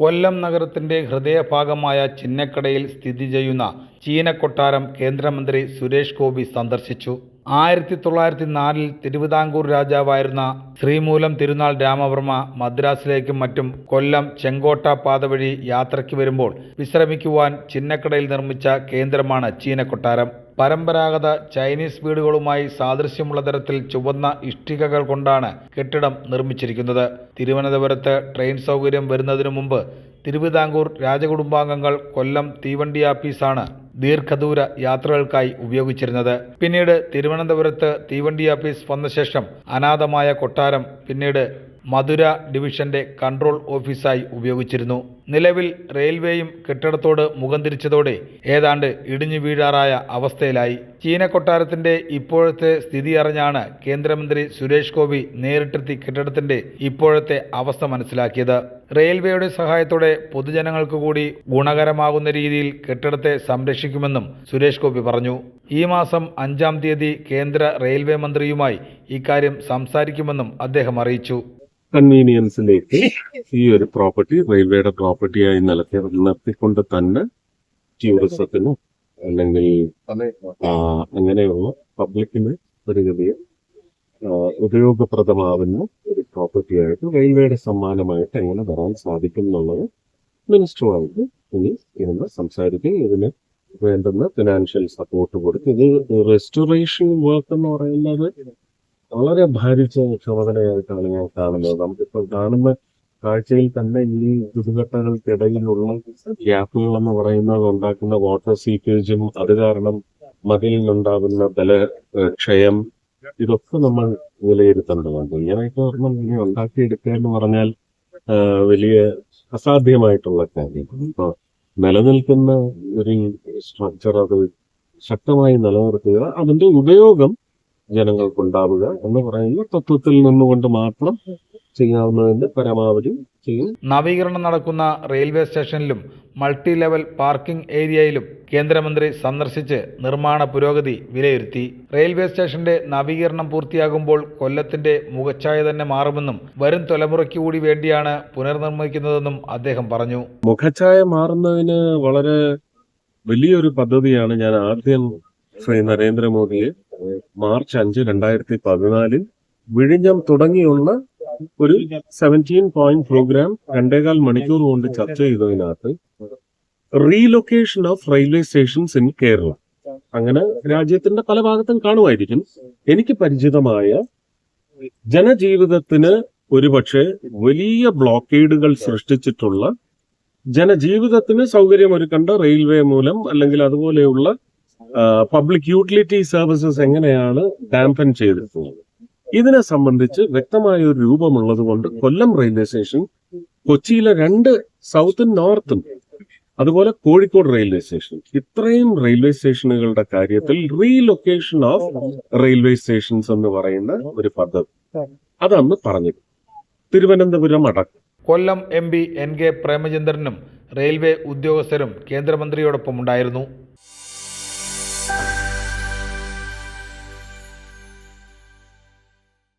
കൊല്ലം നഗരത്തിന്റെ ഹൃദയഭാഗമായ ചിന്നക്കടയിൽ സ്ഥിതി ചെയ്യുന്ന ചീനക്കൊട്ടാരം കേന്ദ്രമന്ത്രി സുരേഷ് ഗോപി സന്ദർശിച്ചു. ആയിരത്തി തൊള്ളായിരത്തി നാലിൽ തിരുവിതാംകൂർ രാജാവായിരുന്ന ശ്രീമൂലം തിരുനാൾ രാമവർമ്മ മദ്രാസിലേക്കും മറ്റും കൊല്ലം ചെങ്കോട്ട പാത വഴി യാത്രയ്ക്ക് വരുമ്പോൾ വിശ്രമിക്കുവാൻ ചിന്നക്കടയിൽ നിർമ്മിച്ച കേന്ദ്രമാണ് ചീനക്കൊട്ടാരം. പരമ്പരാഗത ചൈനീസ് വീടുകളുമായി സാദൃശ്യമുള്ള തരത്തിൽ ചുവന്ന ഇഷ്ടികകൾ കൊണ്ടാണ് കെട്ടിടം നിർമ്മിച്ചിരിക്കുന്നത്. തിരുവനന്തപുരത്ത് ട്രെയിൻ സൗകര്യം വരുന്നതിനു മുമ്പ് തിരുവിതാംകൂർ രാജകുടുംബാംഗങ്ങൾ കൊല്ലം തീവണ്ടി ആപ്പീസാണ് ദീർഘദൂര യാത്രകൾക്കായി ഉപയോഗിച്ചിരുന്നത്. പിന്നീട് തിരുവനന്തപുരത്ത് തീവണ്ടി ആപ്പീസ് വന്ന ശേഷം അനാഥമായ കൊട്ടാരം പിന്നീട് മധുര ഡിവിഷന്റെ കൺട്രോൾ ഓഫീസായി ഉപയോഗിച്ചിരുന്നു. നിലവിൽ റെയിൽവേയും കെട്ടിടത്തോട് മുഖം തിരിച്ചതോടെ ഏതാണ്ട് ഇടിഞ്ഞു വീഴാറായ അവസ്ഥയിലായി. ചീന കൊട്ടാരത്തിന്റെ ഇപ്പോഴത്തെ സ്ഥിതി അറിഞ്ഞാണ് കേന്ദ്രമന്ത്രി സുരേഷ് ഗോപി നേരിട്ടെത്തി കെട്ടിടത്തിന്റെ ഇപ്പോഴത്തെ അവസ്ഥ മനസ്സിലാക്കിയത്. റെയിൽവേയുടെ സഹായത്തോടെ പൊതുജനങ്ങൾക്ക് കൂടി ഗുണകരമാകുന്ന രീതിയിൽ കെട്ടിടത്തെ സംരക്ഷിക്കുമെന്നും സുരേഷ് ഗോപി പറഞ്ഞു. ഈ മാസം അഞ്ചാം തീയതി കേന്ദ്ര റെയിൽവേ മന്ത്രിയുമായി ഇക്കാര്യം സംസാരിക്കുമെന്നും അദ്ദേഹം അറിയിച്ചു. കൺവീനിയൻസിലേക്ക് ഈ ഒരു പ്രോപ്പർട്ടി റെയിൽവേയുടെ പ്രോപ്പർട്ടിയായി നിലത്തി നിർത്തിക്കൊണ്ട് തന്നെ ടൂറിസത്തിനോ അല്ലെങ്കിൽ അങ്ങനെയുള്ള പബ്ലിക്കിന് ഒരു ആ, ഉപയോഗപ്രദമാവുന്ന ഒരു പ്രോപ്പർട്ടിയായിട്ട് റെയിൽവേയുടെ സമ്മാനമായിട്ട് എങ്ങനെ വരാൻ സാധിക്കും എന്നുള്ളത് മിനിസ്റ്ററുമായിട്ട് ഇനി ഇരുന്ന് സംസാരിക്കും. ഇതിന് വേണ്ടുന്ന ഫിനാൻഷ്യൽ സപ്പോർട്ട് കൊടുക്കും ഇത് റെസ്റ്റോറേഷൻ വർക്ക് എന്ന് പറയുന്നത് വളരെ ഭാരിച്ച ക്ഷമതയായിട്ടാണ് ഞാൻ കാണുന്നത്. നമുക്കിപ്പോൾ കാണുന്ന കാഴ്ചയിൽ തന്നെ ഈ ചുടുകട്ടകൾക്കിടയിലുള്ള ഗ്യാപ്പുകൾ എന്ന് പറയുന്നത് ഉണ്ടാക്കുന്ന വാട്ടർ സീക്കേജും അത് കാരണം മതിലിനുണ്ടാകുന്ന ബല ക്ഷയം ഇതൊക്കെ നമ്മൾ വിലയിരുത്തേണ്ടതുണ്ട്. ഇങ്ങനെയൊക്കെ ഒരെണ്ണം ഇനി ഉണ്ടാക്കിയെടുക്കുക എന്ന് പറഞ്ഞാൽ വലിയ അസാധ്യമായിട്ടുള്ള കാര്യം. ഇപ്പൊ നിലനിൽക്കുന്ന ഒരു സ്ട്രക്ചർ അത് ശക്തമായി നിലനിർത്തുക അതിന്റെ ഉപയോഗം ജനങ്ങൾക്കുണ്ടാവുക എന്ന് പറയുന്ന തത്വത്തിൽ നിന്നുകൊണ്ട് മാത്രം ചെയ്യാവുന്നതിന്റെ പരമാവധി ചെയ്യും. നവീകരണം നടക്കുന്ന റെയിൽവേ സ്റ്റേഷനിലും മൾട്ടി ലെവൽ പാർക്കിംഗ് ഏരിയയിലും കേന്ദ്രമന്ത്രി സന്ദർശിച്ച് നിർമ്മാണ പുരോഗതി വിലയിരുത്തി. റെയിൽവേ സ്റ്റേഷന്റെ നവീകരണം പൂർത്തിയാകുമ്പോൾ കൊല്ലത്തിന്റെ മുഖച്ഛായ തന്നെ മാറുമെന്നും വരും തലമുറയ്ക്ക് കൂടി വേണ്ടിയാണ് പുനർനിർമ്മിക്കുന്നതെന്നും അദ്ദേഹം പറഞ്ഞു. മുഖച്ഛായ മാറുന്നതിന് വളരെ വലിയൊരു പദ്ധതിയാണ് ഞാൻ ആദ്യം ശ്രീ നരേന്ദ്രമോദിയെ മാർച്ച് അഞ്ച് രണ്ടായിരത്തി പതിനാലിൽ വിഴിഞ്ഞം തുടങ്ങിയുള്ള ഒരു സെവന്റീൻ പോയിന്റ് പ്രോഗ്രാം രണ്ടേകാൽ മണിക്കൂർ കൊണ്ട് ചർച്ച ചെയ്തതിനകത്ത് relocation of railway stations in Kerala അങ്ങനെ രാജ്യത്തിന്റെ പല ഭാഗത്തും കാണുമായിരിക്കും. എനിക്ക് പരിചിതമായ ജനജീവിതത്തിന് ഒരുപക്ഷെ വലിയ ബ്ലോക്കേഡുകൾ സൃഷ്ടിച്ചിട്ടുള്ള ജനജീവിതത്തിന് സൗകര്യമൊരുക്കേണ്ട റെയിൽവേ മൂലം അല്ലെങ്കിൽ അതുപോലെയുള്ള പബ്ലിക് യൂട്ടിലിറ്റി സർവീസസ് എങ്ങനെയാണ് ഡാംപൻ ചെയ്തിട്ടുള്ളത്? ഇതിനെ സംബന്ധിച്ച് വ്യക്തമായ ഒരു രൂപമുള്ളത് കൊണ്ട് കൊല്ലം റെയിൽവേ സ്റ്റേഷൻ കൊച്ചിയിലെ രണ്ട് സൗത്തും നോർത്തും അതുപോലെ കോഴിക്കോട് റെയിൽവേ സ്റ്റേഷൻ ഇത്രയും റെയിൽവേ സ്റ്റേഷനുകളുടെ കാര്യത്തിൽ റീലൊക്കേഷൻ ഓഫ് റെയിൽവേ സ്റ്റേഷൻസ് എന്ന് പറയുന്ന ഒരു പദ്ധതി. അതന്ന് പറഞ്ഞത് തിരുവനന്തപുരം അടക്കം. Kollam M P N K പ്രേമചന്ദ്രനും railway ഉദ്യോഗസ്ഥരും കേന്ദ്രമന്ത്രിയോടൊപ്പം ഉണ്ടായിരുന്നു.